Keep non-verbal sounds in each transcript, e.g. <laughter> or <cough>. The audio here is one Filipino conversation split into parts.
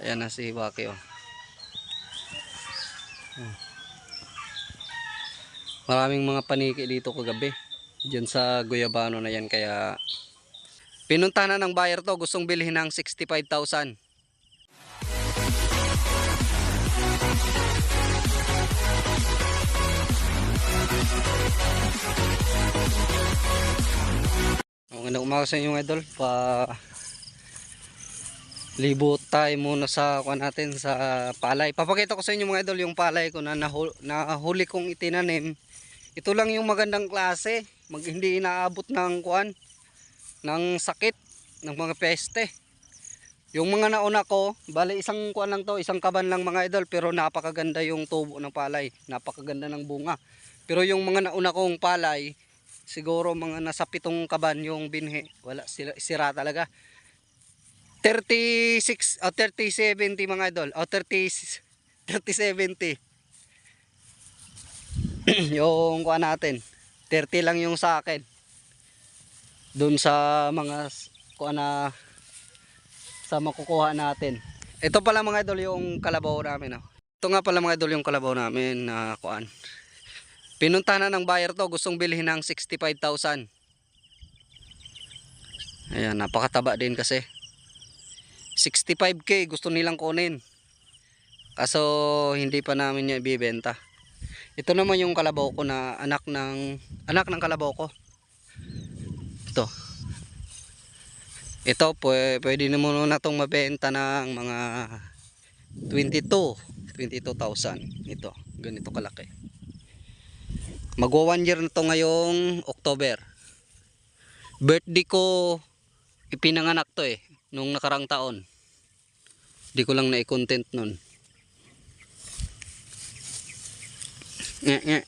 Ayan na si Waki oh. Hmm. Maraming mga paniki dito kagabi. Diyan sa Guyabano na yan kaya pinunta na ng buyer to gustong bilhin ng 65,000. Magandang umaga sa inyo idol. Pa libo tayo muna sa kuha natin sa palay. Papakita ko sa inyo mga idol yung palay ko na nahuli, nahuli kong itinanim. Ito lang yung magandang klase. Mag, hindi inaabot ng kuan ng sakit ng mga peste. Yung mga nauna ko, bali isang kuan lang to, isang kaban lang mga idol, pero napakaganda yung tubo ng palay. Napakaganda ng bunga. Pero yung mga nauna kong palay, siguro mga nasa pitong kaban yung binhi. Wala sila sira talaga. 36 o 3070 mga idol. O 30 3070. yung kuha natin. 30 lang yung sa akin. Doon sa mga kuha na sa makukuha natin. Ito pala mga idol yung kalabaw namin. Oh. Ito nga pala mga idol yung kalabaw namin na kuan. Pinunta na ng buyer to, gustong bilhin ng 65,000. Ayan, napakataba din kasi. 65k gusto nilang kunin. Kaso hindi pa namin niya ibibenta. Ito naman yung kalabaw ko na anak ng anak ng kalabaw ko. Ito. Ito pwe, pwede naman na itong mabenta ng mga 22, 22,000. Ito, ganito kalaki. Magwa one year na to ngayong October. Birthday ko ipinanganak to eh nung nakarang taon. Di ko lang na-content nun. Nge, nge.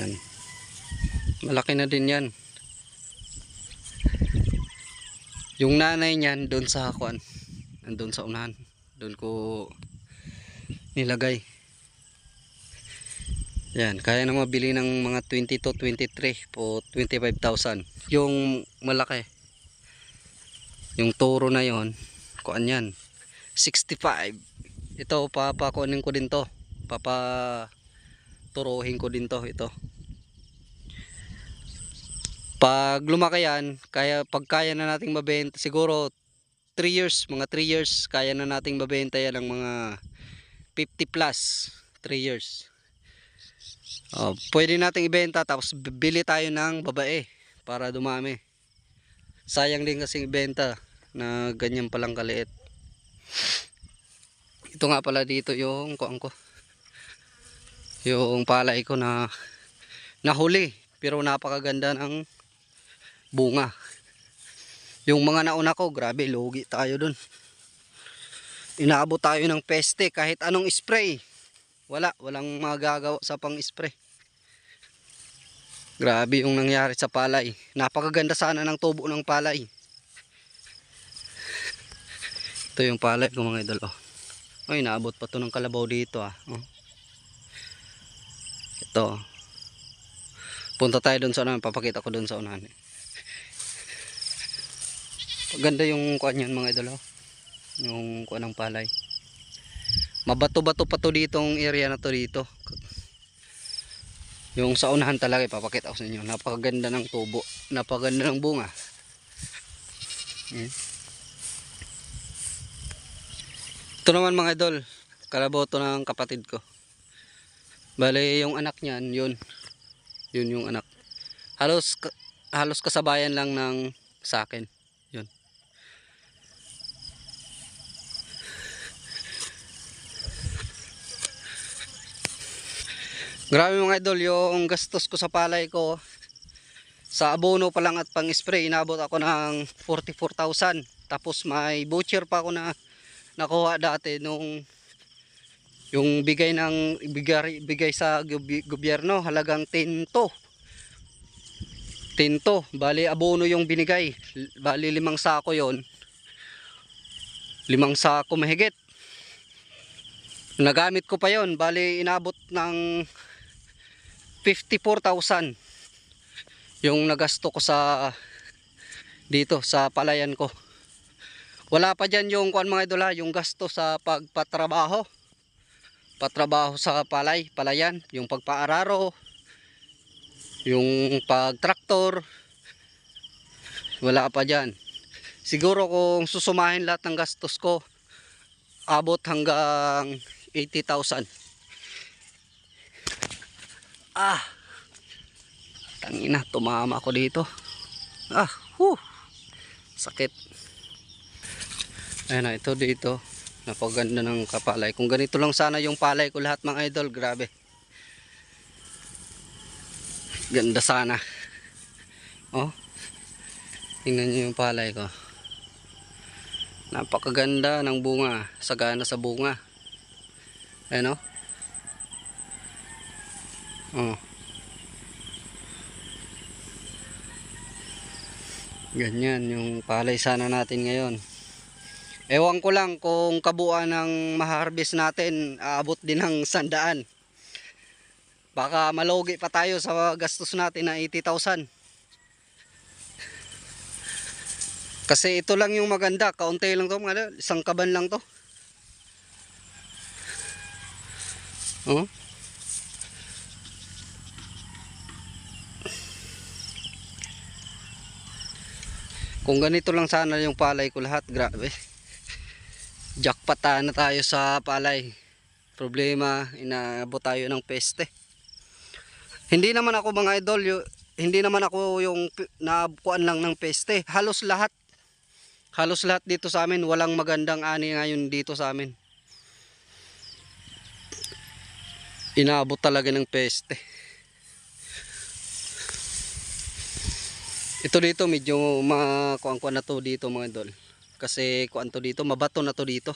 Yan. Malaki na din yan. Yung nanay niyan doon sa kuan. Nandun sa unahan. Doon ko nilagay. Yan, kaya na mabili ng mga 22, 23 po 25,000. Yung malaki. Yung toro na yon, kuan yan. 65. Ito papakuanin ko din to. Papa turuhin ko din to ito. Pag lumaki yan, kaya pag kaya na nating mabenta siguro 3 years, mga 3 years kaya na nating mabenta yan ng mga 50 plus 3 years. Oh, pwede nating ibenta tapos bili tayo ng babae para dumami. Sayang din kasi ibenta na ganyan palang kaliit. Ito nga pala dito yung kuang ko. Yung palay ko na nahuli pero napakaganda ng bunga. Yung mga nauna ko, grabe, lugi tayo dun. Inaabot tayo ng peste kahit anong spray. Wala, walang magagawa sa pang-spray. Grabe yung nangyari sa palay. Napakaganda sana ng tubo ng palay. Ito yung palay ko mga idol. Oh. Ay, naabot pa to ng kalabaw dito ah. Oh. Ito. Punta tayo dun sa unahan. Papakita ko dun sa unahan. Ganda yung kuan yan mga idol. Oh. Yung kuan ng palay. Mabato-bato pa to ditong area na to dito. Yung sa unahan talaga ipapakita ko sa inyo. Napakaganda ng tubo. Napakaganda ng bunga. Yan. Ito naman mga idol. Kalabaw to ng kapatid ko. Bale yung anak niyan, yun. Yun yung anak. Halos halos kasabayan lang ng sa akin. Yun. Grabe mga idol, yung gastos ko sa palay ko sa abono pa lang at pang spray inabot ako ng 44,000 tapos may butcher pa ako na nakuha dati nung yung bigay ng bigay, bigay sa goby- gobyerno halagang 10 to 10 to bali abono yung binigay. Bali limang sako yon limang sako mahigit. Nagamit ko pa yon bali inabot ng 54,000 yung nagasto ko sa dito sa palayan ko Wala pa dyan yung kuan mga idol yung gasto sa pagpatrabaho. Patrabaho sa palay, palayan, yung pagpaararo, yung pagtraktor. Wala pa dyan. Siguro kung susumahin lahat ng gastos ko, abot hanggang 80,000. Ah! Tangina, tumama ako dito. Ah, whew. Sakit. Ayan na, ito dito. Napaganda ng kapalay. Kung ganito lang sana yung palay ko lahat mga idol, grabe. Ganda sana. Oh. Tingnan nyo yung palay ko. Napakaganda ng bunga. Sagana sa bunga. Ayan oh. Oh. Ganyan yung palay sana natin ngayon. Ewan ko lang kung kabuuan ng maharbis natin aabot din ng sandaan. Baka malugi pa tayo sa gastos natin na 80,000. Kasi ito lang yung maganda, kaunti lang to, mga isang kaban lang to. Oh. Kung ganito lang sana yung palay ko lahat, grabe. Jackpot na tayo sa palay. Problema, inaabot tayo ng peste. Hindi naman ako mga idol, hindi naman ako yung nabukuan lang ng peste. Halos lahat. Halos lahat dito sa amin, walang magandang ani ngayon dito sa amin. Inaabot talaga ng peste. Ito dito medyo makuan-kuan na to dito mga idol. Kasi kuan to dito, mabato na to dito.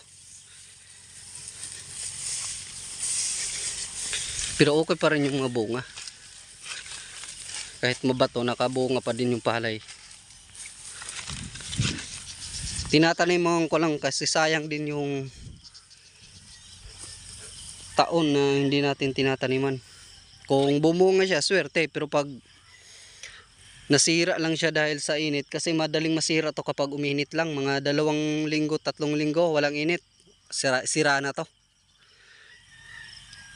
Pero okay pa rin yung mga bunga. Kahit mabato, nakabunga pa din yung palay. Tinatanim ko lang kasi sayang din yung taon na hindi natin tinataniman. Kung bumunga siya, swerte. Pero pag nasira lang siya dahil sa init kasi madaling masira to kapag uminit lang. Mga dalawang linggo tatlong linggo walang init. Sira, sira na to.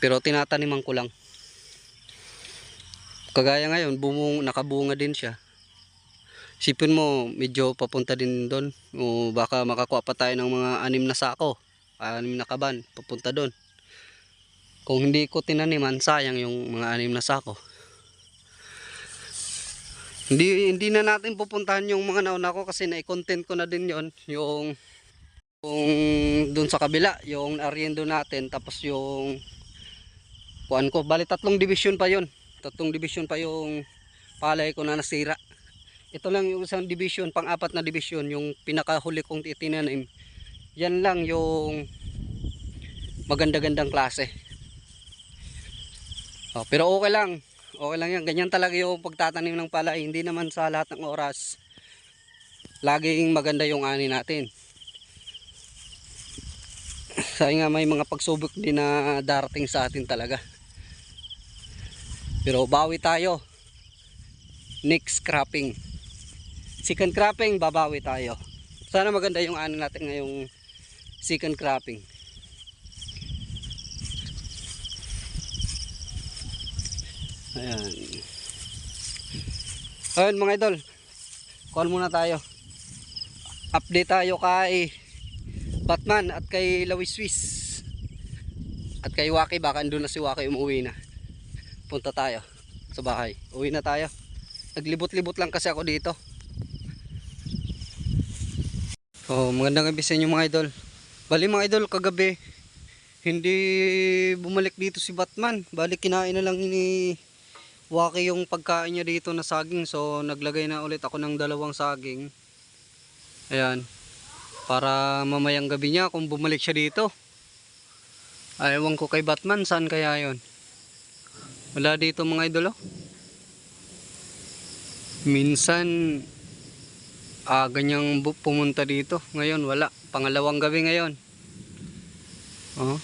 Pero tinataniman ko lang. Kagaya ngayon bumung, nakabunga din siya. Sipin mo medyo papunta din doon. O baka makakuha pa tayo ng mga anim na sako anim na kaban papunta doon. Kung hindi ko tinaniman sayang yung mga anim na sako hindi hindi na natin pupuntahan yung mga nauna ko kasi na-content ko na din yon yung yung doon sa kabila, yung ariendo natin tapos yung kuan ko, bali tatlong division pa yon. Tatlong division pa yung palay ko na nasira. Ito lang yung isang division, pang-apat na division, yung pinakahuli kong itinanim. Yan lang yung maganda-gandang klase. Oh, pero okay lang. Okay lang yan. Ganyan talaga yung pagtatanim ng palay. Hindi naman sa lahat ng oras. Laging maganda yung ani natin. Sabi nga may mga pagsubok din na darating sa atin talaga. Pero bawi tayo. Next cropping. Second cropping, babawi tayo. Sana maganda yung ani natin ngayong second cropping. Ayan. Ayun mga idol. Call muna tayo. Update tayo kay Batman at kay Lawis Swiss. At kay Waki baka andun na si Waki umuwi na. Punta tayo sa bahay. Uwi na tayo. Naglibot-libot lang kasi ako dito. Oh, magandang gabi sa inyo mga idol. Bali mga idol, kagabi hindi bumalik dito si Batman. Bali kinain na lang ni Waki yung pagkain niya dito na saging. So naglagay na ulit ako ng dalawang saging. Ayan. Para mamayang gabi niya kung bumalik siya dito. Ayawan ko kay Batman. Saan kaya yon? Wala dito mga idolo. Minsan ah, ganyang pumunta dito. Ngayon wala. Pangalawang gabi ngayon. Oh.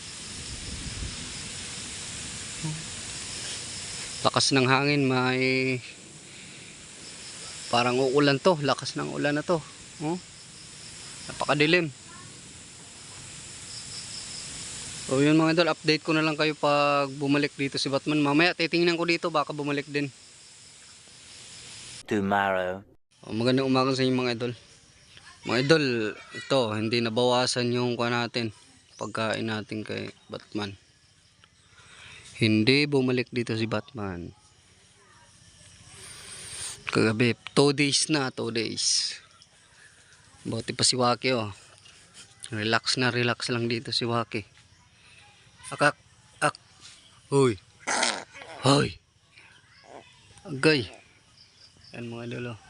Lakas ng hangin may parang uulan to lakas ng ulan na to oh. Napakadilim. So yun mga idol, update ko na lang kayo pag bumalik dito si Batman. Mamaya titingnan ko dito, baka bumalik din. tomorrow. O, magandang umaga sa inyo mga idol. Mga idol, ito, hindi nabawasan yung kuha natin. Pagkain natin kay Batman. Hindi bumalik dito si Batman. Kagabi, 2 days na, 2 days. Buti pa si Waki oh. Relax na, relax lang dito si Waki. Akak, ak. Hoy. Hoy. Agay. Yan mga idol oh.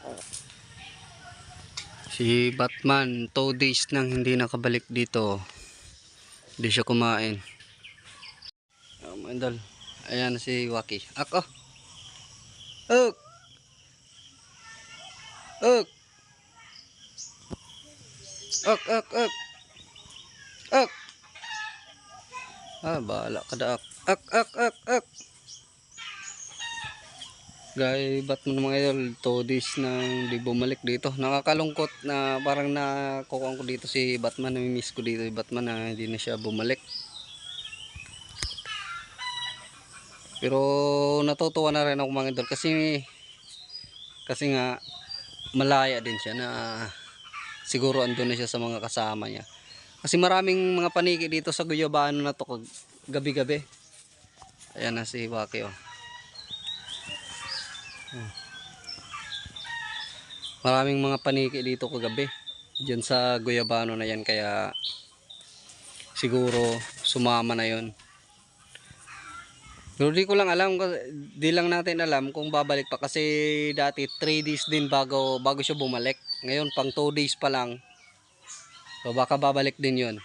Si Batman, 2 days nang hindi nakabalik dito. Hindi siya kumain. Oh, idol. Ayan si Waki. Ako. Ok. Ok. Ok, ok, ok. Ok. Ah, bahala ka da. Ak, ak, ak, ak. Gay, Batman mga idol, 2 days nang di bumalik dito. Nakakalungkot na parang nakukuha ko dito si Batman. Namimiss ko dito si Batman na hindi na siya bumalik. Pero natutuwa na rin ako mga idol kasi kasi nga malaya din siya na siguro andun na siya sa mga kasama niya. Kasi maraming mga paniki dito sa Guyabano na to gabi-gabi. Ayan na si Waki oh. Maraming mga paniki dito kagabi. Diyan sa Guyabano na yan kaya siguro sumama na yon. Pero di ko lang alam, di lang natin alam kung babalik pa kasi dati 3 days din bago, bago siya bumalik. Ngayon pang 2 days pa lang. So baka babalik din yon.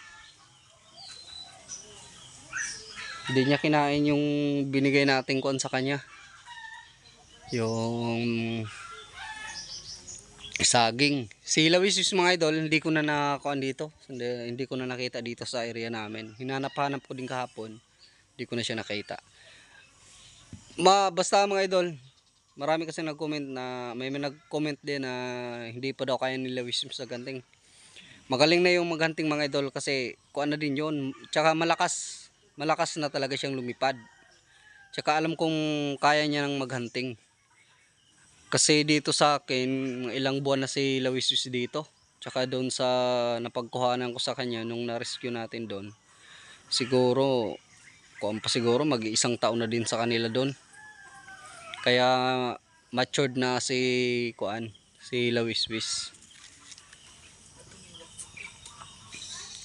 Hindi niya kinain yung binigay natin kon sa kanya. Yung saging. Si Lawisis mga idol, hindi ko na nakakuan dito. Hindi, hindi ko na nakita dito sa area namin. Hinanap-hanap ko din kahapon. Hindi ko na siya nakita. Ma, basta mga idol, marami kasi nag-comment na, may may nag-comment din na hindi pa daw kaya ni Lawisis sa ganting. Magaling na yung maghanting mga idol kasi kuan na din yon. Tsaka malakas. Malakas na talaga siyang lumipad. Tsaka alam kong kaya niya nang maghanting. Kasi dito sa akin, ilang buwan na si Lawisus dito. Tsaka doon sa napagkuhanan ko sa kanya nung na-rescue natin doon. Siguro, kung pa siguro mag-iisang taon na din sa kanila doon. Kaya matured na si kuan, si Lawiswis.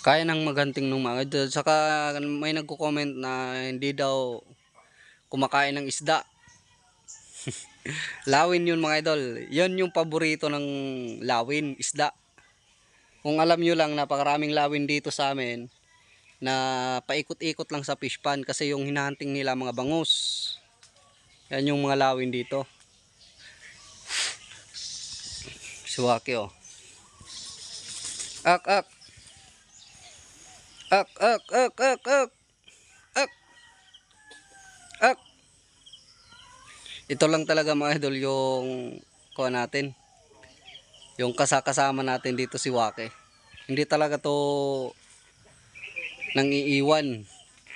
Kaya nang maghanting ng mga. Saka may nagko-comment na hindi daw kumakain ng isda. <laughs> Lawin yun mga idol. Yun yung paborito ng lawin, isda. Kung alam nyo lang, napakaraming lawin dito sa amin na paikot-ikot lang sa fish pan kasi yung hinahunting nila mga bangus. Yan yung mga lawin dito. Suwaki oh. Ak, ak. Ak, ak, ak, ak, ak. Ak. Ak. Ito lang talaga mga idol yung kuha natin. Yung kasakasama natin dito si Wake. Hindi talaga to nang iiwan.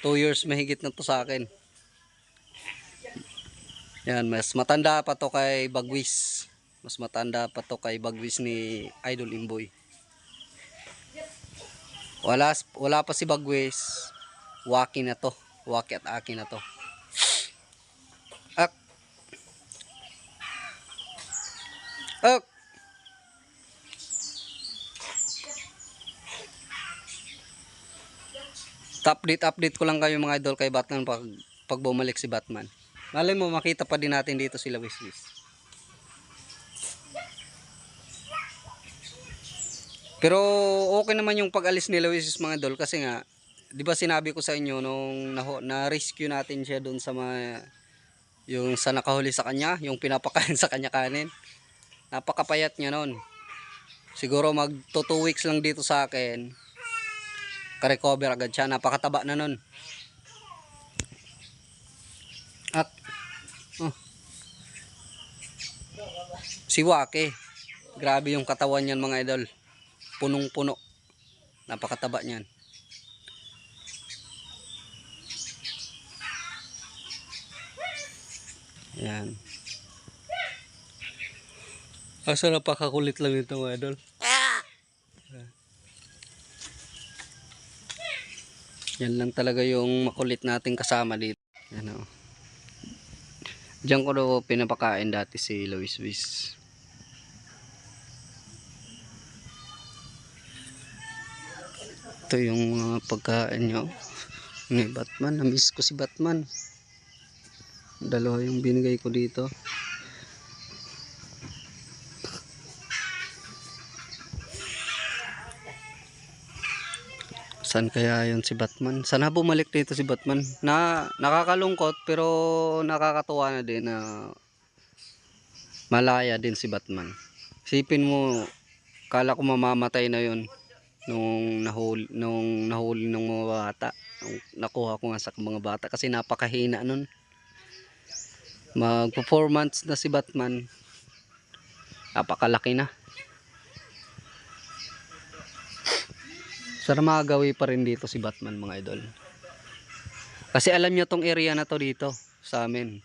2 years mahigit na to sa akin. Yan, mas matanda pa to kay Bagwis. Mas matanda pa to kay Bagwis ni Idol Imboy. Wala, wala pa si Bagwis. Waki na to. Waki at aki na to. Ak. Ak. update update ko lang kayo mga idol kay Batman pag, pag bumalik si Batman. Malay mo makita pa din natin dito sila Wiswis. Pero okay naman yung pag-alis nila Wiswis mga idol kasi nga 'di ba sinabi ko sa inyo nung na, na rescue natin siya doon sa mga yung sa nakahuli sa kanya, yung pinapakain <laughs> sa kanya kanin. Napakapayat niya noon. Siguro mag 2 weeks lang dito sa akin ka-recover agad siya. Napakataba na nun. Oh. Si Wake. Grabe yung katawan niyan mga idol. punong-puno. Napakataba niyan. Yan. Asa napakakulit lang ito mga idol. Yan lang talaga yung makulit nating kasama dito. Yan o. Diyan ko daw pinapakain dati si Luis Luis. Ito yung mga pagkain nyo. Ni Batman. Namiss ko si Batman. Dalawa yung binigay ko dito. Saan kaya yun si Batman? Sana bumalik dito si Batman. Na nakakalungkot pero nakakatuwa na din na malaya din si Batman. Sipin mo, kala ko mamamatay na yun nung nahuli, nung nahuli ng mga bata. Nung nakuha ko nga sa mga bata kasi napakahina nun. Mag-performance na si Batman. Napakalaki na. Sana makagawi pa rin dito si Batman mga idol. Kasi alam nyo tong area na to dito sa amin.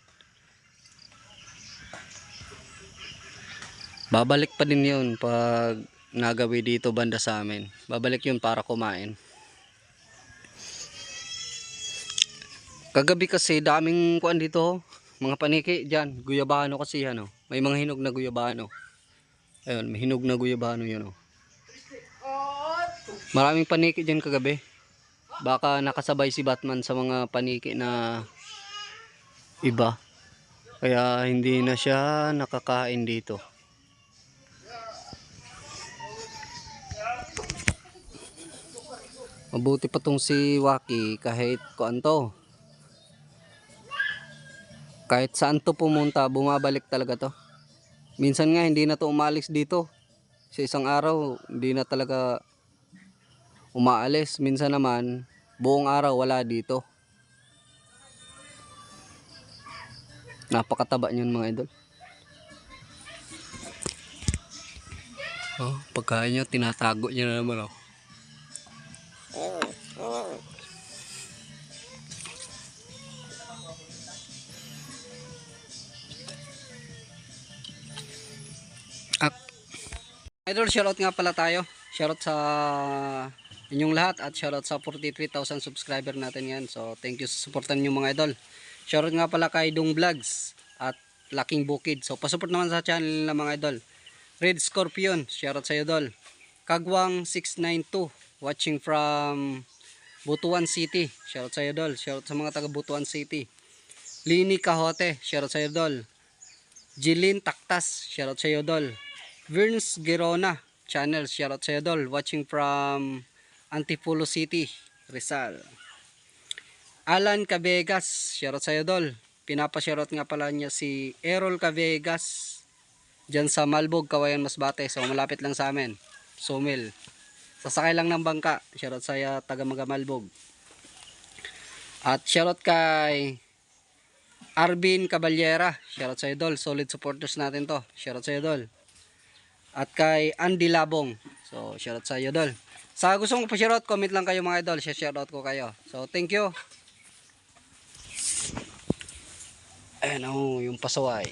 Babalik pa din yun pag nagawi dito banda sa amin. Babalik yun para kumain. Kagabi kasi daming kuan dito. oh. Mga paniki dyan. Guyabano kasi yan. Oh. May mga hinog na guyabano. Ayun, may hinog na guyabano yun. Oh. Maraming paniki dyan kagabi. Baka nakasabay si Batman sa mga paniki na iba. Kaya hindi na siya nakakain dito. Mabuti pa tong si Waki kahit kuan to. Kahit saan to pumunta, bumabalik talaga to. Minsan nga hindi na to umalis dito. Sa isang araw, hindi na talaga umaalis. Minsan naman, buong araw wala dito. Napakataba niyan mga idol. Oh, pagkain niyo, tinatago niya na naman oh. Idol, shoutout nga pala tayo. Shoutout sa inyong lahat at shoutout sa 43,000 subscriber natin yan. So, thank you sa supportan niyo mga idol. Shoutout nga pala kay Dung Vlogs at Laking Bukid. So, pasupport naman sa channel ng mga idol. Red Scorpion, shoutout sa idol. Kagwang 692, watching from Butuan City. Shoutout sa idol. Shoutout sa mga taga Butuan City. Lini Cahote, shoutout sa idol. Jilin Taktas, shoutout sa idol. Verns Gerona channel, shoutout sa idol. Watching from Antipolo City, Rizal. Alan Cabegas, shoutout sa idol. Pinapa-shoutout nga pala niya si Errol Cabegas dyan sa Malbog, Kawayan, Masbate. So malapit lang sa amin. Sumil. Sasakay lang ng bangka. Shoutout sa uh, taga mga Malbog. At shoutout kay Arvin Caballera. Shoutout sa idol. Solid supporters natin to. Shoutout sa idol. At kay Andy Labong. So, shoutout sa idol. Sa gusto mong pa-shoutout, comment lang kayo mga idol. Shoutout ko kayo. So, thank you. Ayan oh, yung pasaway.